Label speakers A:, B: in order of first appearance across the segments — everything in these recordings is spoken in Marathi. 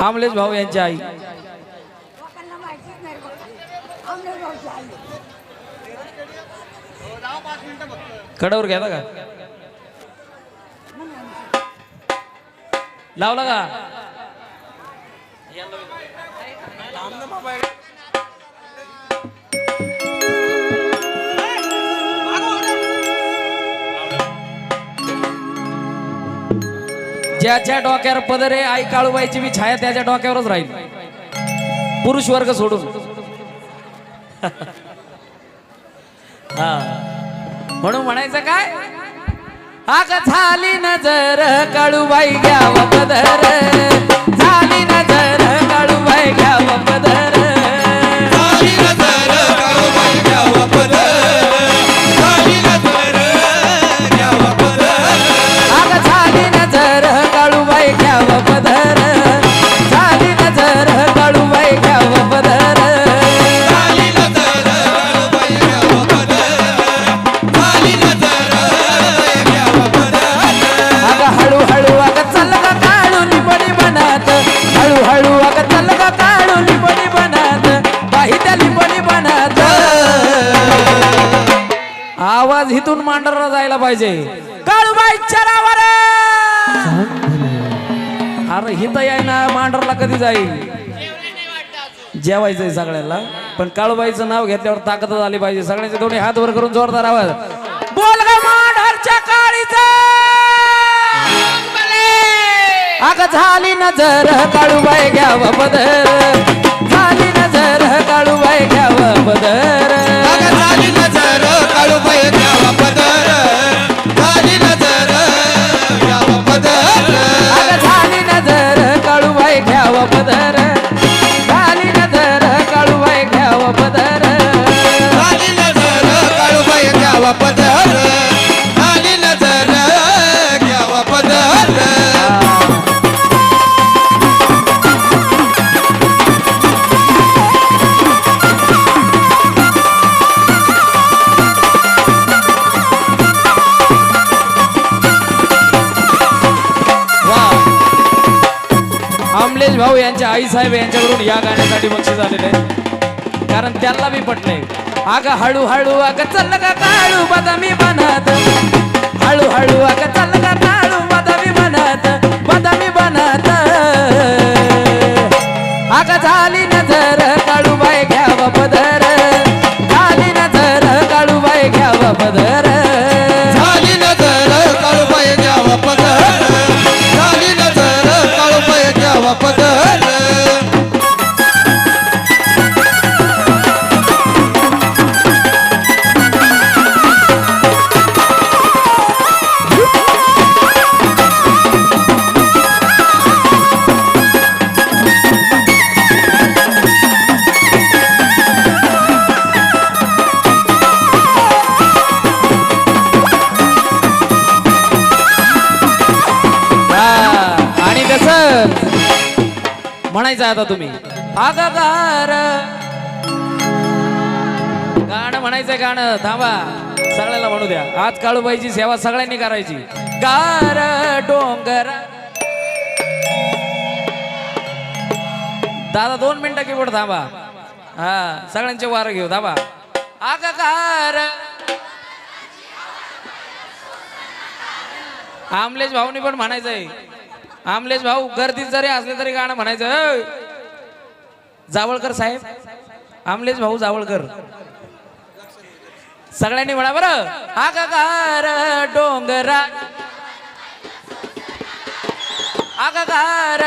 A: आमलेश भाऊ यांची आई. कडावर घ्या का लावला का? ज्याच्या डोक्यावर पदरे आई काळूबाईची बी छाया त्याच्या डोक्यावरच राहील. पुरुष वर्ग सोडून. हा. म्हणून म्हणायचं काय? आग झाली नजर काळूबाई घ्यावा पदर. आवाज इथून मांडरला जायला पाहिजे. काळूबाई चरावर अरे हिथं याय ना मांडरला कधी जाईल? जेवायचंय सगळ्याला पण काळूबाईचं नाव घेतल्यावर ताकद आली पाहिजे. सगळ्यांचे दोन्ही हात वर करून जोरदार आवाज. बोल ग काळीचा. अग झाली नजर काळूबाई घ्याव पदर. झाली नजर काळूबाई घ्यावा पदर.
B: झाली नजर घ्यावा पदर.
A: भाऊ यांच्या आई साहेब यांच्याकडून या गाण्यासाठी बक्षीस आलेले आहे कारण त्यांना बी पटलंय आग हळूहळू आग अग चल काळू बदामी बनत. हळू हळू अग चल काळू बदामी बनत बदामी बनत. आग झाली नजर काळू म्हणायचं आता तुम्ही. आगागार गाणं म्हणायचंय गाणं. थांबा. सगळ्याला म्हणू द्या. आज काळूबाईची सेवा सगळ्यांनी करायची. गार डोंगर. दादा दोन मिनिटं कीबोर्ड थांबा. हा सगळ्यांचे वार घेऊ. थांबा. आगागार आमलेश भाऊनी पण म्हणायचंय. आमलेश भाऊ गर्दीत जरी असले तरी गाणं म्हणायचं जावळकर साहेब आमलेश भाऊ जावळकर. सगळ्यांनी म्हणा बरं आगागार डोंगरा आगागार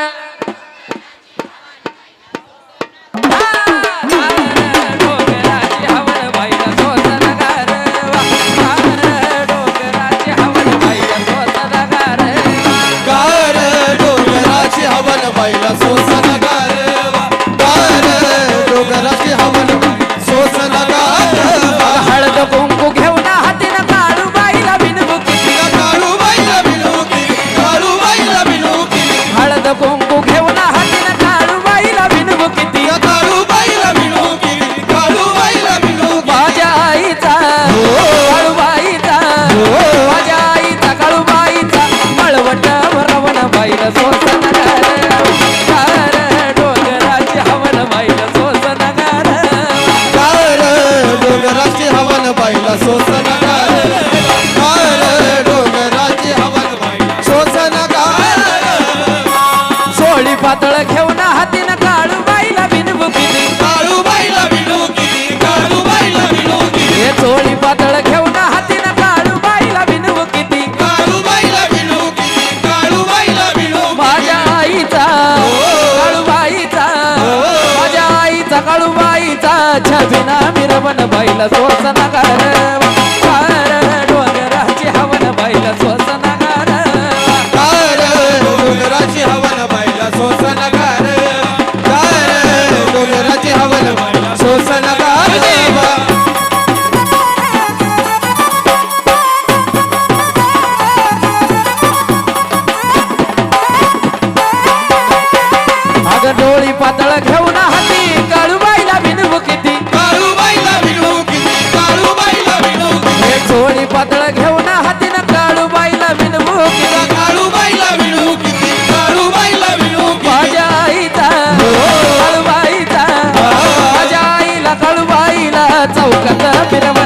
A: बैल सोस डोंगराची हवन बैल
B: सोस डोंगराची हवन बाईला सोसन डोंगराची हवन डोळी पातळ
A: घेऊ सोळी पातळ घेऊन हाती न काळू बाईला
B: विनवू विणवू काळू बाईला विणवू काळू बाईला
A: विनवू माझ्या आईचा
B: काळू बाईचा माझ्या आईला काळू बाईला
A: चौकात फिरवा